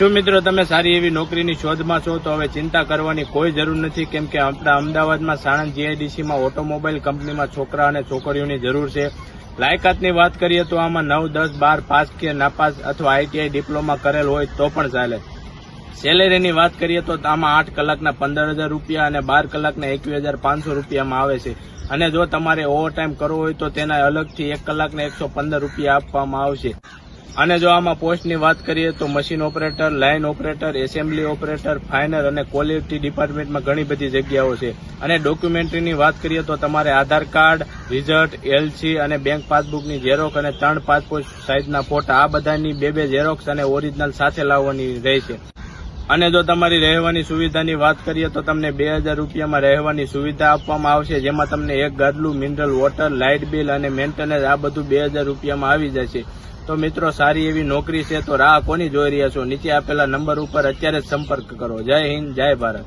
જો મિત્રો તમે સારી એવી નોકરીની શોધમાં છો, તો હવે ચિંતા કરવાની કોઈ જરૂર નથી, કેમ કે આપણા અમદાવાદમાં સાણંદ જીઆઈડીસીમાં ઓટોમોબાઈલ કંપનીમાં છોકરા અને છોકરીઓની જરૂર છે. લાયકાતની વાત કરીએ તો આમાં નવ, દસ, બાર પાસ કે નાપાસ અથવા આઈટીઆઈ ડિપ્લોમા કરેલ હોય તો પણ ચાલે. સેલેરીની વાત કરીએ તો આમાં આઠ કલાકના પંદર હજાર રૂપિયા અને બાર કલાકના એકવીસ હજાર પાંચસો રૂપિયામાં આવે છે. અને જો તમારે ઓવરટાઈમ કરવો હોય તો તેના અલગથી એક કલાકના એકસો પંદર રૂપિયા આપવામાં આવશે. અને જો આમાં પોસ્ટની વાત કરીએ તો machine operator, line operator, assembly operator, finer અને ક્વોલિટી ડિપાર્ટમેન્ટમાં ઘણી બધી જગ્યાઓ છે. અને ડોક્યુમેન્ટરીની વાત કરીએ તો તમારે આધાર કાર્ડ, રિઝલ્ટ એલસી અને બેંક પાસબુકની ઝેરોક્ષ અને ત્રણ પાસપોર્ટ સાઇઝના ફોટા આ બધાની બે બે ઝેરોક્સ અને ઓરિજિનલ સાથે લાવવાની રહેશે અને જો તમારી રહેવાની સુવિધાની વાત કરીએ તો તમને બે હજાર રૂપિયામાં રહેવાની સુવિધા આપવામાં આવશે, જેમાં તમને એક ગાદલું મિનરલ વોટર લાઇટ બિલ અને મેન્ટેનન્સ આ બધું બે હજાર રૂપિયામાં આવી જશે. તો મિત્રો, સારી એવી નોકરી છે, તો રાહ કોની જોઈ રહ્યા છો? નીચે આપેલા નંબર ઉપર અત્યારે જ સંપર્ક કરો. જય હિન્દ, જય ભારત.